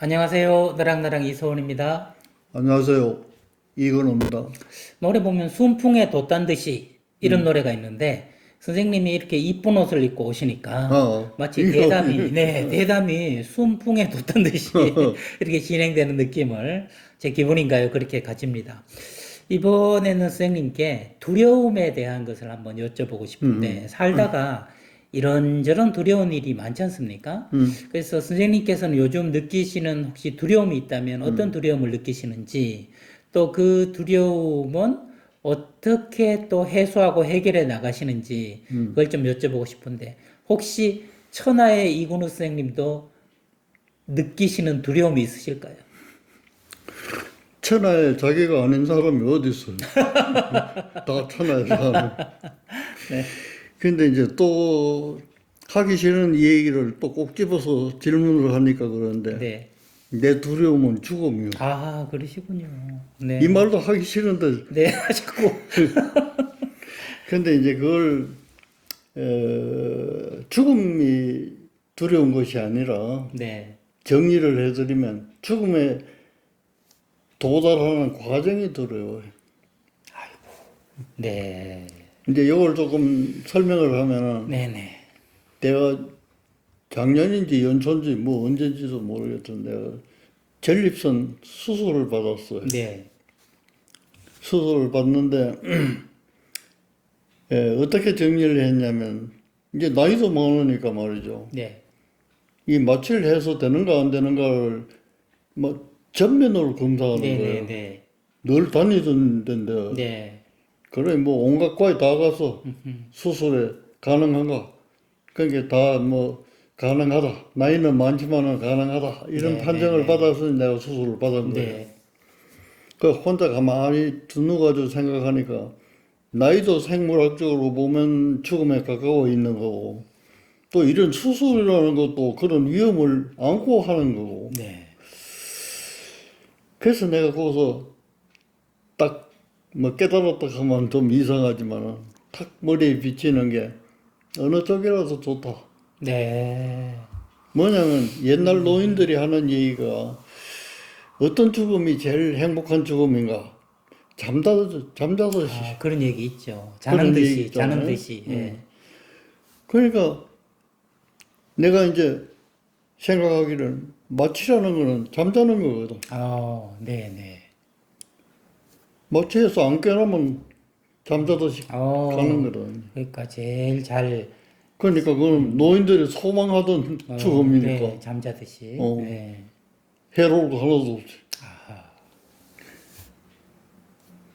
안녕하세요. 나랑나랑 이소원입니다. 안녕하세요. 이건호입니다. 노래 보면 순풍에 돛단 듯이 음. 이런 노래가 있는데 선생님이 이렇게 이쁜 옷을 입고 오시니까 어. 마치 이거- 대담이 네 대담이 순풍에 돛단 듯이 이렇게 진행되는 느낌을 제 기분인가요? 그렇게 가집니다. 이번에는 선생님께 두려움에 대한 것을 한번 여쭤보고 싶은데 음. 살다가 이런저런 두려운 일이 많지 않습니까? 음. 그래서 선생님께서는 요즘 느끼시는 혹시 두려움이 있다면 음. 어떤 두려움을 느끼시는지 또 그 두려움은 어떻게 또 해소하고 해결해 나가시는지 음. 그걸 좀 여쭤보고 싶은데 혹시 천하의 이근우 선생님도 느끼시는 두려움이 있으실까요? 천하에 자기가 아닌 사람이 어디 있어요? 다 천하의 사람. 네. 근데 이제 또 하기 싫은 이 얘기를 또 꼭 집어서 질문을 하니까 그러는데 네. 내 두려움은 죽음이요. 아 그러시군요. 네. 이 말도 하기 싫은데 네 자꾸 근데 이제 그걸 어, 죽음이 두려운 것이 아니라 네. 정리를 해드리면 죽음에 도달하는 과정이 두려워요. 네. 이제 이걸 조금 설명을 하면은 네네. 내가 작년인지 연초인지 뭐 언제인지도 모르겠던데 내가 전립선 수술을 받았어요. 네. 수술을 받는데 예, 어떻게 정리를 했냐면 이제 나이도 많으니까 말이죠. 네. 이 마취를 해서 되는가 안 되는가를 뭐 전면으로 검사하는 네. 거예요. 네. 네. 늘 다니던 데인데 네. 그래 뭐 온갖 과에 다 가서 수술에 가능한가 그러니까 다 뭐 가능하다 나이는 많지만은 가능하다 이런 네, 판정을 네, 네. 받아서 내가 수술을 받은 거예요. 네. 그 혼자 가만히 두누가지고 생각하니까 나이도 생물학적으로 보면 죽음에 가까워 있는 거고 또 이런 수술이라는 것도 그런 위험을 안고 하는 거고 네. 그래서 내가 거기서 딱 뭐 깨달았다 하면 좀 이상하지만은 탁 머리에 비치는 게 어느 쪽이라도 좋다. 네. 뭐냐면 옛날 노인들이 하는 얘기가 어떤 죽음이 제일 행복한 죽음인가? 잠자서 잠자서 아, 그런 얘기 있죠. 자는 듯이, 있잖아요. 자는 듯이. 예. 음. 그러니까 내가 이제 생각하기를 마취라는 거는 잠자는 거거든. 어, 네, 네. 마취해서 안 깨나면 잠자듯이 어, 가는 거든. 그러니까 제일 잘 그러니까 그건 노인들이 소망하던 어, 죽음이니까 네, 잠자듯이. 어. 네. 해로울 거 하나도 없지. 아하.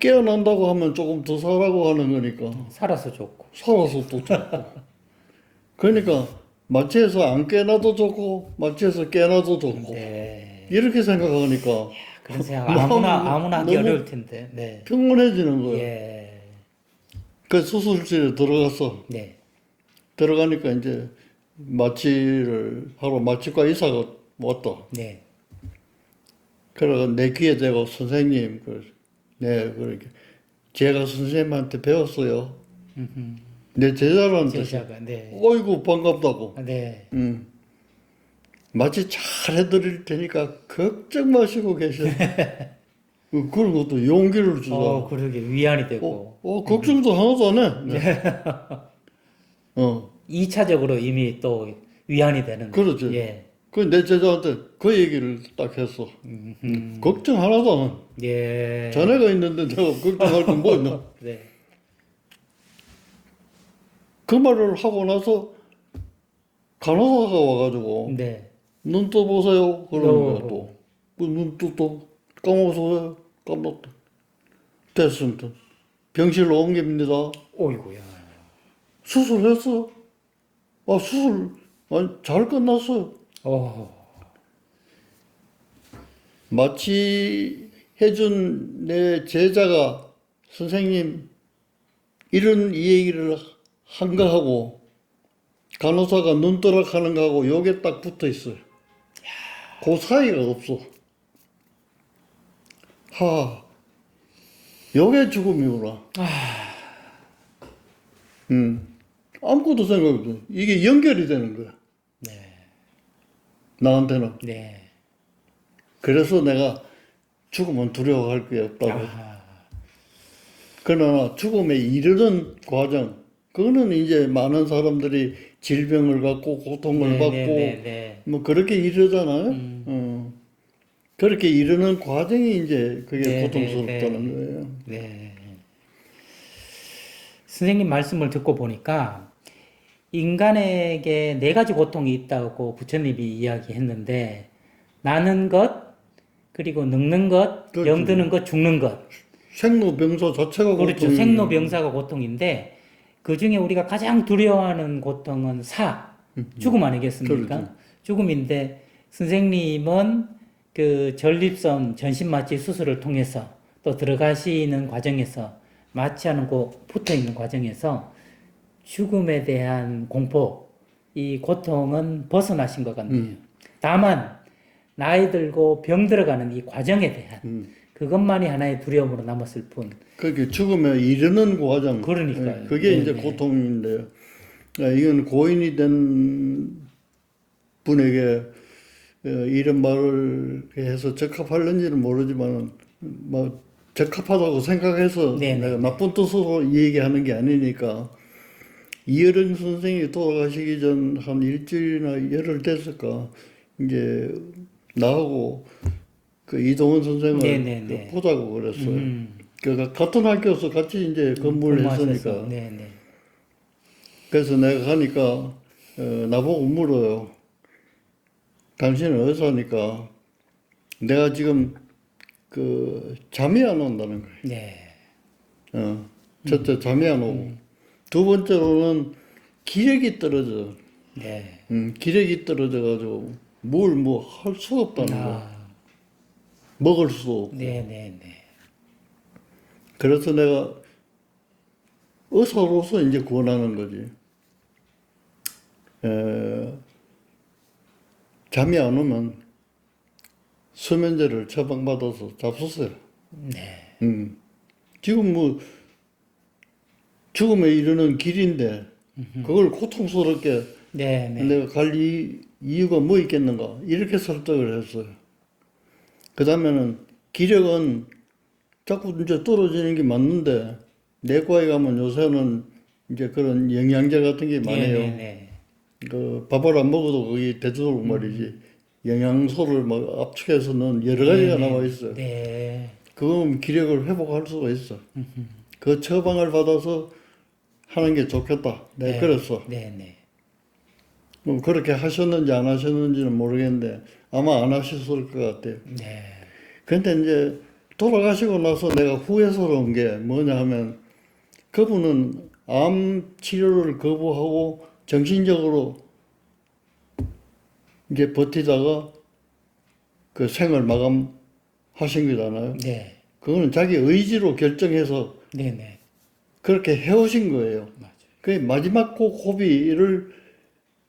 깨어난다고 하면 조금 더 살라고 하는 거니까 살아서 좋고. 살아서 또 좋고. 그러니까 마취해서 안 깨나도 좋고 마취해서 깨나도 좋고 네. 이렇게 생각하니까 그런 생각 아무나 너무- 아무나 하기 어려울 텐데. 네. 평온해지는 거야. 예. 그 수술실에 들어갔어. 네. 들어가니까 이제 마취를 하러 마취과 의사가 왔다. 네. 그래가 내 귀에 대고 선생님, 그, 네, 그렇게 제가 선생님한테 배웠어요. 내 제자라는. 제자가 네. 어이구 반갑다고. 네. 음. 마취 잘 해드릴 테니까 걱정 마시고 계셔. 어, 그런 것도 용기를 주다. 어, 그러게 위안이 되고 어, 어, 걱정도 하나도 안 해. 네. 어, 이차적으로 이미 또 위안이 되는 그렇죠. 예. 그내 제자한테 그 얘기를 딱 했어. 음. 걱정 하나도 안 해. 예. 자네가 있는데 내가 걱정할 건 뭐 있나? 네. 그 말을 하고 나서 간호사가 와가지고 네. 눈 떠보세요 그러는 거야 어. 또. 그눈또 감아서 감았다. 됐습니다. 병실로 옮깁니다. 오이구야. 수술했어. 아 수술 아니, 잘 끝났어요. 오. 마치 해준 내 제자가 선생님 이런 이 얘기를 한 거하고 간호사가 눈떠락 하는 거하고 요게 딱 붙어 있어요. 그 사이가 없어. 하, 요게 죽음이구나. 음, 아무것도 생각 없어. 이게 연결이 되는 거야. 네. 나한테는. 네. 그래서 내가 죽으면 두려워할 게 없다고. 아, 그러나 죽음에 이르는 과정, 그거는 이제 많은 사람들이 질병을 갖고 고통을 네, 받고 네, 네, 네. 뭐 그렇게 이르잖아요. 음. 어. 그렇게 이르는 과정이 이제 그게 네, 고통스럽다는 네, 거예요. 네. 선생님 말씀을 듣고 보니까 인간에게 네 가지 고통이 있다고 부처님이 이야기했는데 나는 것, 그리고 늙는 것, 그렇죠. 병드는 것, 죽는 것. 생로병사 자체가 그렇죠. 고통이에요. 생로병사가 고통인데 그 중에 우리가 가장 두려워하는 고통은 사, 죽음 아니겠습니까? 음. 그렇죠. 죽음인데 선생님은 그 전립선 전신 마취 수술을 통해서 또 들어가시는 과정에서 마취하는 곳 붙어 있는 과정에서 죽음에 대한 공포, 이 고통은 벗어나신 것 같네요. 음. 다만 나이 들고 병 들어가는 이 과정에 대한 음. 그것만이 하나의 두려움으로 남았을 뿐. 그게 죽음에 이르는 과정. 그러니까요. 예, 그게 네, 이제 네. 고통인데요. 아, 이건 고인이 된 분에게 어, 이런 말을 해서 적합할는지는 모르지만 뭐 적합하다고 생각해서 네, 네, 내가 나쁜 뜻으로 이 얘기하는 게 아니니까 이여령 선생이 돌아가시기 전 한 일주일이나 열흘 됐을까 이제 나하고 그 이동원 선생을 네, 네, 네. 보자고 그랬어요. 음. 그러니까 같은 학교에서 같이 이제 근무를 근무하셔서. 했으니까. 네, 네. 그래서 내가 가니까 어, 나보고 물어요. 당신은 의사니까 내가 지금 그 잠이 안 온다는 거예요. 네. 어, 첫째 잠이 안 오고 두 번째로는 기력이 떨어져. 네. 음, 기력이 떨어져 가지고 뭘 뭐 할수 없다는 거야. 아, 먹을 수 없고. 네, 네, 네. 그래서 내가 의사로서 이제 권하는 거지. 에, 잠이 안 오면 수면제를 처방받아서 잡수세요. 네. 음. 지금 뭐 죽음에 이르는 길인데 그걸 고통스럽게 네, 네. 내가 갈 이, 이유가 뭐 있겠는가 이렇게 설득을 했어요. 그 다음에는 기력은 자꾸 이제 떨어지는 게 맞는데 내과에 가면 요새는 이제 그런 영양제 같은 게 많아요. 네, 네, 그 밥을 안 먹어도 거기 되도록 말이지 영양소를 막 압축해서 넣은 여러 가지가 나와 있어요. 네. 그건 기력을 회복할 수가 있어. 그 처방을 받아서 하는 게 좋겠다. 내가 네. 그랬어. 네, 네. 뭐 그렇게 하셨는지 안 하셨는지는 모르겠는데 아마 안 하셨을 것 같아요. 네. 근데 이제 돌아가시고 나서 내가 후회스러운 게 뭐냐 하면 그분은 암 치료를 거부하고 정신적으로 이제 버티다가 그 생을 마감하신 거잖아요. 네. 그거는 자기 의지로 결정해서 네, 네. 그렇게 해오신 거예요. 맞아요. 그 마지막 고 고비를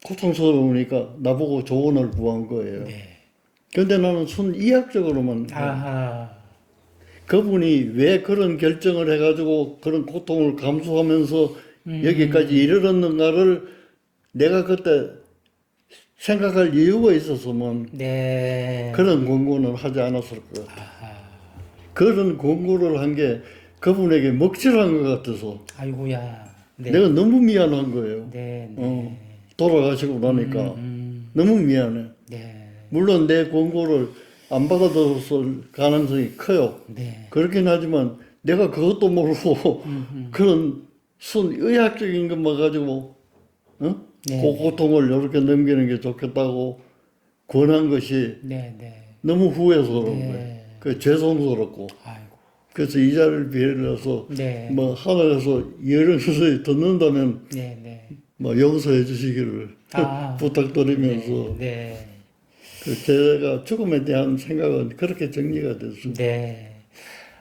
고통스러우니까 나보고 조언을 구한 거예요. 네. 근데 나는 순 이학적으로만 아하. 그분이 왜 그런 결정을 해가지고 그런 고통을 감수하면서 음. 여기까지 이르렀는가를 내가 그때 생각할 이유가 있었으면 네. 그런 권고는 하지 않았을 것 같아. 아하. 그런 권고를 한 게 그분에게 먹칠한 것 같아서 아이고야. 네. 내가 너무 미안한 거예요. 네, 네. 어, 돌아가시고 나니까 음, 너무 미안해. 네. 물론 내 권고를 안 받아들였을 가능성이 커요. 네. 그렇긴 하지만 내가 그것도 모르고 음, 그런 순 의학적인 것만 가지고 어? 네. 그 고통을 이렇게 넘기는 게 좋겠다고 권한 것이 네, 네. 너무 후회스러운 네. 거예요. 그 죄송스럽고 아이고. 그래서 이 자리를 빌어서 네. 뭐 하늘에서 여러 것을 듣는다면 네, 네. 뭐 용서해 주시기를 아. 부탁드리면서 네. 그 제가 죽음에 대한 생각은 그렇게 정리가 됐습니다. 네.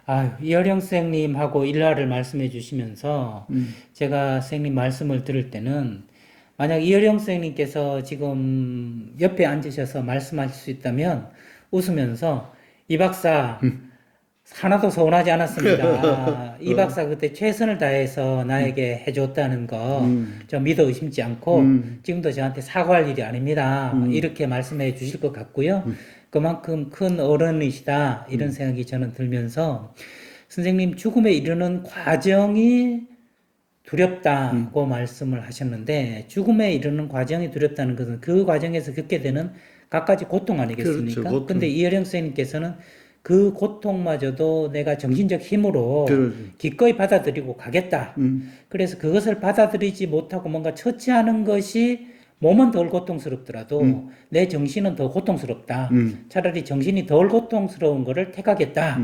아유, 이어령 선생님하고 일화를 말씀해 주시면서 음. 제가 선생님 말씀을 들을 때는 만약 이어령 선생님께서 지금 옆에 앉으셔서 말씀하실 수 있다면 웃으면서 이 박사 하나도 서운하지 않았습니다. 이 박사 그때 최선을 다해서 나에게 해줬다는 거좀 믿어 의심치 않고 음. 지금도 저한테 사과할 일이 아닙니다. 이렇게 말씀해 주실 것 같고요. 그만큼 큰 어른이시다 이런 생각이 저는 들면서 선생님 죽음에 이르는 과정이 두렵다고 말씀을 하셨는데 죽음에 이르는 과정이 두렵다는 것은 그 과정에서 겪게 되는 갖가지 고통 아니겠습니까? 그렇죠, 고통. 근데 이혜령 선생님께서는 그 고통마저도 내가 정신적 힘으로 그렇죠. 기꺼이 받아들이고 가겠다. 음. 그래서 그것을 받아들이지 못하고 뭔가 처치하는 것이 몸은 덜 고통스럽더라도 내 정신은 더 고통스럽다. 음. 차라리 정신이 덜 고통스러운 것을 택하겠다.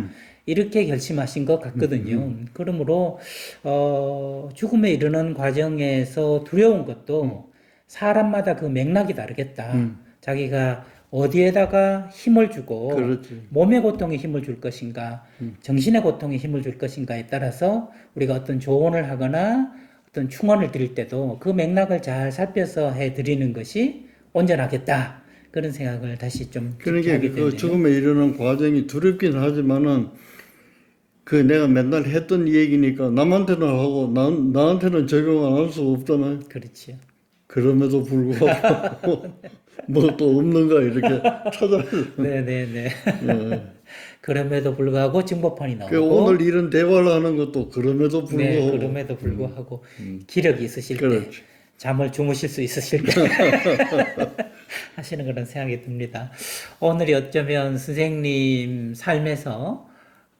이렇게 결심하신 것 같거든요. 그러므로 어, 죽음에 이르는 과정에서 두려운 것도 사람마다 그 맥락이 다르겠다. 자기가 어디에다가 힘을 주고 그렇지. 몸의 고통에 힘을 줄 것인가, 정신의 고통에 힘을 줄 것인가에 따라서 우리가 어떤 조언을 하거나 어떤 충원을 드릴 때도 그 맥락을 잘 살펴서 해 드리는 것이 온전하겠다. 그런 생각을 다시 좀 그러니까 그. 죽음에 이르는 과정이 두렵긴 하지만은 그 내가 맨날 했던 얘기니까 남한테는 하고 나, 나한테는 적용 안 할 수가 없잖아요. 그렇죠. 그럼에도 불구하고 뭐 또 없는가 이렇게 찾아. 네네네. 예. 그럼에도 불구하고 증거판이 나오고. 그 오늘 이런 대화를 하는 것도 그럼에도 네, 불구하고 그럼에도 불구하고 기력이 있으실 때, 그렇지. 잠을 주무실 수 있으실 때 하시는 그런 생각이 듭니다. 오늘이 어쩌면 선생님 삶에서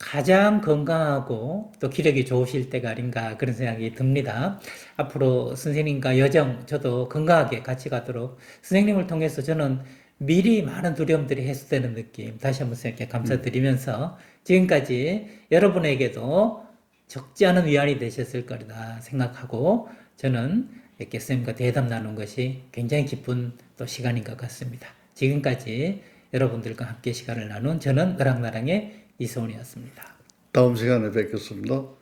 가장 건강하고 또 기력이 좋으실 때가 아닌가 그런 생각이 듭니다. 앞으로 선생님과 여정 저도 건강하게 같이 가도록 선생님을 통해서 저는 미리 많은 두려움들이 해소되는 느낌 다시 한번 선생님께 감사드리면서 지금까지 여러분에게도 적지 않은 위안이 되셨을 거리다 생각하고 저는 이렇게 선생님과 대담 나눈 것이 굉장히 기쁜 또 시간인 것 같습니다. 지금까지 여러분들과 함께 시간을 나눈 저는 너랑나랑의 이소은이었습니다. 다음 시간에 뵙겠습니다.